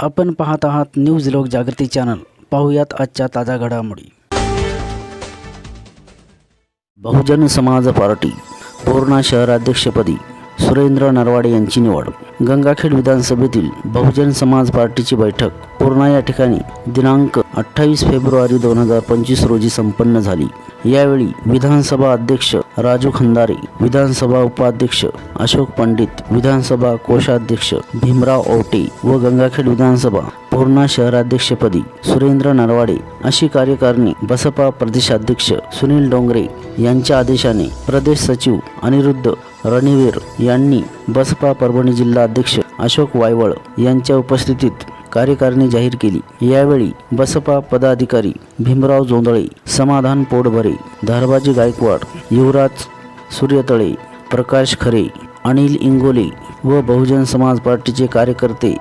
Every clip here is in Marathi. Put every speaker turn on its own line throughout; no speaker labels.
आपण पाहत आहात न्यूज लोक जागृती चॅनल. पाहूयात आजच्या ताज्या घडामोडी. बहुजन समाज पार्टी पूर्णा शहराध्यक्षपदी सुरेंद्र नरवाडे यांची निवड. गंगाखेड विधानसभेतील बहुजन समाज पार्टीची बैठक पूर्णा या ठिकाणी. दिनांक अठ्ठावीस फेब्रुवारी दोन हजार पंचवीस रोजी संपन्न झाली. यावेळी विधानसभा अध्यक्ष राजू खंदारे विधानसभा उपाध्यक्ष अशोक पंडित विधानसभा कोषाध्यक्ष भीमराव औटे व गंगाखेड विधानसभा पूर्णा शहराध्यक्षपदी सुरेंद्र नरवाडे अशी कार्यकारिणी बसपा प्रदेशाध्यक्ष सुनील डोंगरे यांच्या आदेशाने प्रदेश सचिव अनिरुद्ध रणवीर यांनी बसपा परभणी जिल्हा अध्यक्ष अशोक वायवळ यांच्या उपस्थितीत कार्यकारिणी जाहीर केली. यावेळी बसपा पदाधिकारी भीमराव जोंधळे समाधान पोटभरे धारबाजी गायकवाड युवराज सूर्यतळे प्रकाश खरे अनिल इंगोले व बहुजन समाज पार्टीचे कार्यकर्ते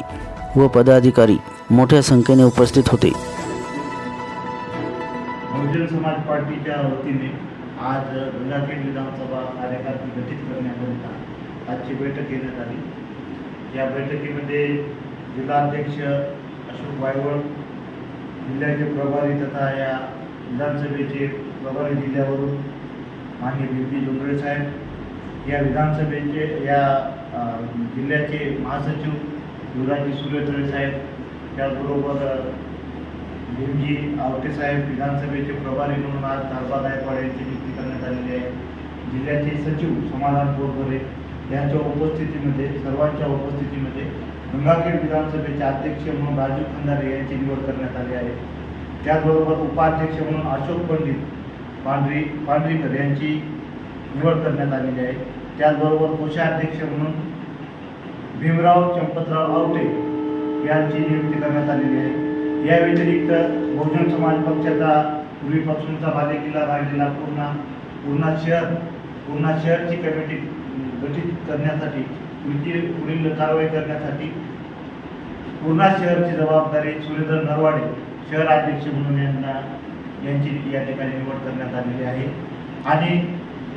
व पदाधिकारी मोठ्या संख्येने उपस्थित होते.
बहुजन समाज पार्टीच्या वतीने आज गंगाखेड विधानसभा कार्यकारिणी गठीत करण्याकरिता आजची बैठक घेण्यात आली. या बैठकीमध्ये जिल्हाध्यक्ष अशोक वायवळ जिल्ह्याचे प्रभारी तथा या विधानसभेचे प्रभारी जिल्ह्यावरून मान्य बिपी जोंगळे साहेब या विधानसभेचे या जिल्ह्याचे महासचिव युवराजी सूर्यतळे साहेब त्याचबरोबर भीमजी आवटे साहेब विधानसभेचे प्रभारी म्हणून आज धारबा गायकवाड यांची नियुक्ती करण्यात आलेली आहे. जिल्ह्याचे सचिव समाधान बोरबरे यांच्या उपस्थितीमध्ये सर्वांच्या उपस्थितीमध्ये गंगाखेड विधानसभेचे अध्यक्ष म्हणून राजू खंदारे यांची निवड करण्यात आली आहे. त्याचबरोबर उपाध्यक्ष म्हणून अशोक पंडित पांढरी पांढरीकर यांची निवड करण्यात आलेली आहे. त्याचबरोबर कोषाध्यक्ष म्हणून भीमराव चंपतराव आवटे यांची नियुक्ती करण्यात आलेली आहे. या व्यतिरिक्त बहुजन समाज पक्षाचा पूर्वीपासूनचा बालेकिल्ला राहिलेला पूर्णा पूर्णा शहर पूर्णा शहरची कमिटी गठीत करण्यासाठी पुढची पुढील कारवाई करण्यासाठी पूर्णा शहरची जबाबदारी सुरेंद्र नरवाडे शहर अध्यक्ष म्हणून यांना यांची या ठिकाणी निवड करण्यात आलेली आहे. आणि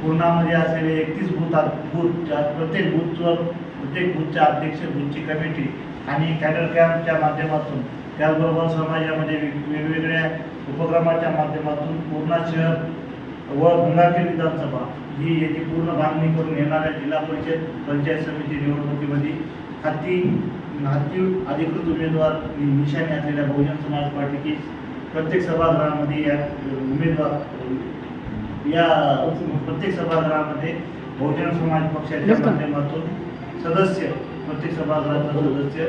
पूर्णामध्ये असलेले एकतीस बूथ बूथ प्रत्येक बूथवर प्रत्येक बूथच्या अध्यक्ष बूथची कमिटी आणि कॅडर कॅम्पच्या माध्यमातून त्याचबरोबर समाजामध्ये वेग- वेगवेगळ्या उपक्रमाच्या माध्यमातून पूर्णा शहर व गंगाखेड विधानसभा ही याची पूर्ण बांधणी करून येणाऱ्या जिल्हा परिषद पंचायत समिती निवडणुकीमध्ये हाती हाती अधिकृत उमेदवार निशाणी असलेल्या बहुजन समाज पार्टीची प्रत्येक सभागृहामध्ये या उमेदवार या प्रत्येक सभागृहामध्ये बहुजन समाज पक्षाच्या माध्यमातून सदस्य प्रत्येक सभागृहाचा सदस्य।